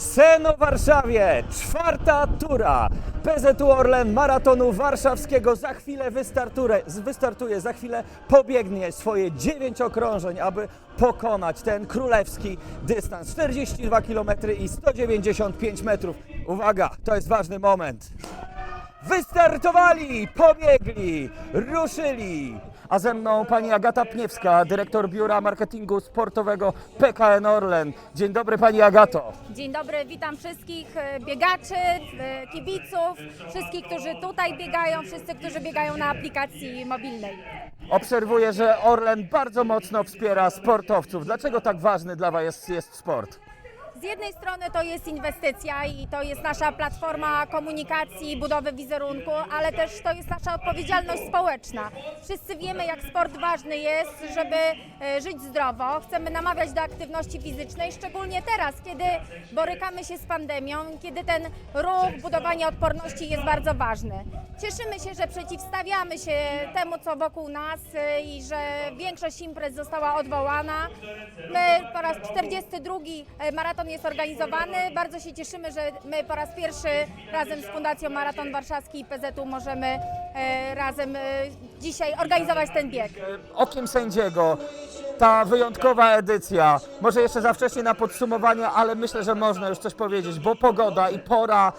Seno Warszawie, czwarta tura PZU Orlen Maratonu Warszawskiego. Za chwilę wystartuje, wystartuje, za chwilę pobiegnie swoje dziewięć okrążeń, aby pokonać ten królewski dystans 42 km i 195 metrów. Uwaga, to jest ważny moment. Wystartowali, pobiegli, ruszyli. A ze mną pani Agata Pniewska, dyrektor Biura Marketingu Sportowego PKN Orlen. Dzień dobry pani Agato. Dzień dobry, witam wszystkich e, biegaczy, e, kibiców, wszystkich, którzy tutaj biegają, wszyscy, którzy biegają na aplikacji mobilnej. Obserwuję, że Orlen bardzo mocno wspiera sportowców. Dlaczego tak ważny dla was jest, jest sport? Z jednej strony to jest inwestycja i to jest nasza platforma komunikacji, budowy wizerunku, ale też to jest nasza odpowiedzialność społeczna. Wszyscy wiemy, jak sport ważny jest, żeby e, żyć zdrowo. Chcemy namawiać do aktywności fizycznej, szczególnie teraz, kiedy borykamy się z pandemią, kiedy ten ruch budowania odporności jest bardzo ważny. Cieszymy się, że przeciwstawiamy się temu, co wokół nas e, i że większość imprez została odwołana. My po raz 42 maraton jest organizowany. Bardzo się cieszymy, że my po raz pierwszy razem z Fundacją Maraton Warszawski i PZU możemy e, razem e, dzisiaj organizować ten bieg. Okiem sędziego, ta wyjątkowa edycja. Może jeszcze za wcześnie na podsumowanie, ale myślę, że można już coś powiedzieć, bo pogoda i pora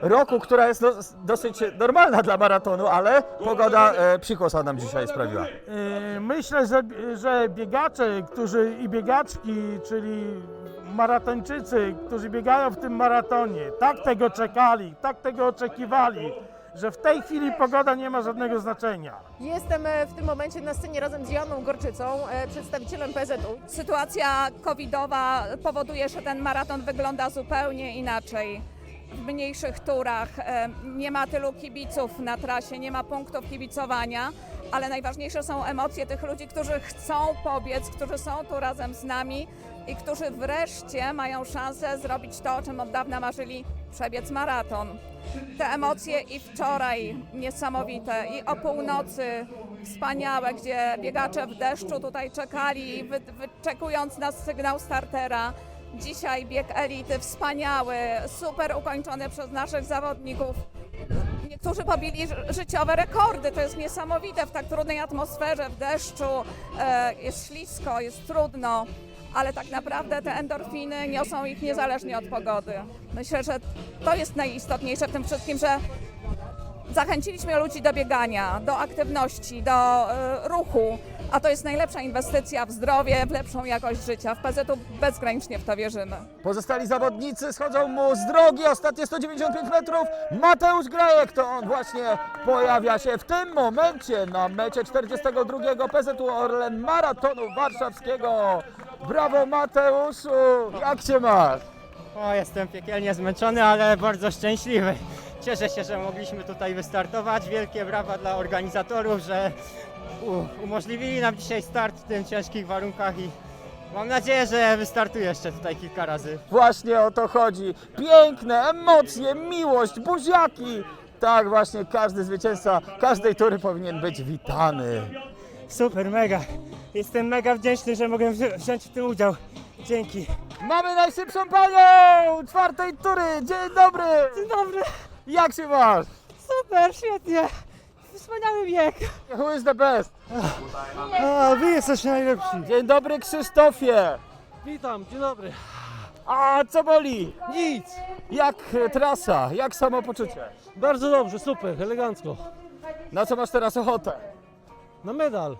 roku, która jest dos- dosyć normalna dla maratonu, ale pogoda e, psikłosa nam dzisiaj sprawiła. Yy, Myślę, że, że biegacze, którzy i biegaczki, czyli maratończycy, którzy biegają w tym maratonie, tak tego czekali, tak tego oczekiwali, że w tej chwili pogoda nie ma żadnego znaczenia. Jestem e, w tym momencie na scenie razem z Joanną Gorczycą, e, przedstawicielem PZU. Sytuacja covidowa powoduje, że ten maraton wygląda zupełnie inaczej. W mniejszych turach e, nie ma tylu kibiców na trasie, nie ma punktów kibicowania, ale najważniejsze są emocje tych ludzi, którzy chcą pobiec, którzy są tu razem z nami i którzy wreszcie mają szansę zrobić to, o czym od dawna marzyli przebiec maraton. Te emocje i wczoraj niesamowite, i o północy wspaniałe, gdzie biegacze w deszczu tutaj czekali, wy, wyczekując na sygnał startera. Dzisiaj bieg elity wspaniały, super ukończony przez naszych zawodników. Niektórzy pobili ży- życiowe rekordy, to jest niesamowite w tak trudnej atmosferze, w deszczu, e, jest ślisko, jest trudno, ale tak naprawdę te endorfiny niosą ich niezależnie od pogody. Myślę, że to jest najistotniejsze w tym wszystkim, że zachęciliśmy ludzi do biegania, do aktywności, do e, ruchu, a to jest najlepsza inwestycja w zdrowie, w lepszą jakość życia. W PZU bezgranicznie w to wierzymy. Pozostali zawodnicy schodzą mu z drogi, ostatnie 195 metrów. Mateusz Grajek to on właśnie pojawia się w tym momencie na mecie 42 PZU Orlen Maratonu Warszawskiego. Brawo Mateuszu, jak się masz? O, jestem piekielnie zmęczony, ale bardzo szczęśliwy. Cieszę się, że mogliśmy tutaj wystartować. Wielkie brawa dla organizatorów, że umożliwili nam dzisiaj start w tych ciężkich warunkach i mam nadzieję, że wystartuję jeszcze tutaj kilka razy. Właśnie o to chodzi. Piękne emocje, miłość, buziaki. Tak właśnie każdy zwycięzca każdej tury powinien być witany. Super, mega. Jestem mega wdzięczny, że mogłem wzi- wziąć w tym udział. Dzięki. Mamy najszybszą panią czwartej tury. Dzień dobry. Dzień dobry. Jak się masz? Super, świetnie. Wspaniały bieg. Who is the best? A, wy jesteście najlepsi. Dzień dobry Krzysztofie. Witam, dzień dobry. A co boli? Nic, Jak trasa? Jak samopoczucie? bardzo dobrze, super, elegancko. Na co masz teraz ochotę? Na medal.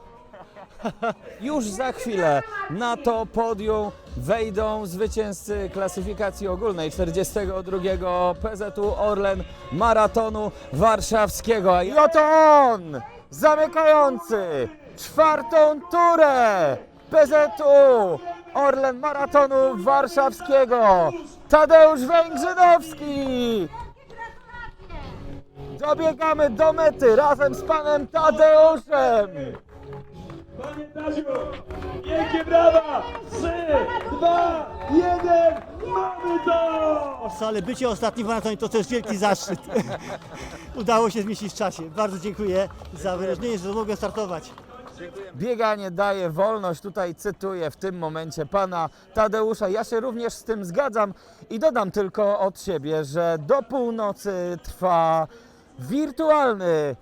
Już za chwilę na to podium wejdą zwycięzcy klasyfikacji ogólnej 42 PZU Orlen Maratonu Warszawskiego. I oto on, zamykający czwartą turę PZU Orlen Maratonu Warszawskiego. Tadeusz Węgrzynowski. Dobiegamy do mety razem z panem Tadeuszem. Panie Stasiu, wielkie brawa! 3, 2, 1, mamy to! Ale bycie ostatnim w maratonie to też wielki zaszczyt. Udało się zmieścić w czasie. Bardzo dziękuję za wyróżnienie, że mogłem startować. Bieganie daje wolność. Tutaj cytuję w tym momencie pana Tadeusza. Ja się również z tym zgadzam i dodam tylko od siebie, że do północy trwa wirtualny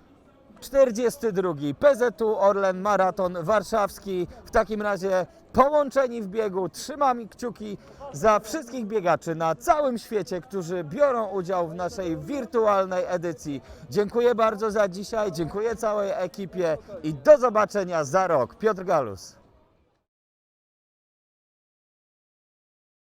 42. PZU Orlen Maraton Warszawski. W takim razie połączeni w biegu. Trzymam kciuki za wszystkich biegaczy na całym świecie, którzy biorą udział w naszej wirtualnej edycji. Dziękuję bardzo za dzisiaj, dziękuję całej ekipie i do zobaczenia za rok. Piotr Galus.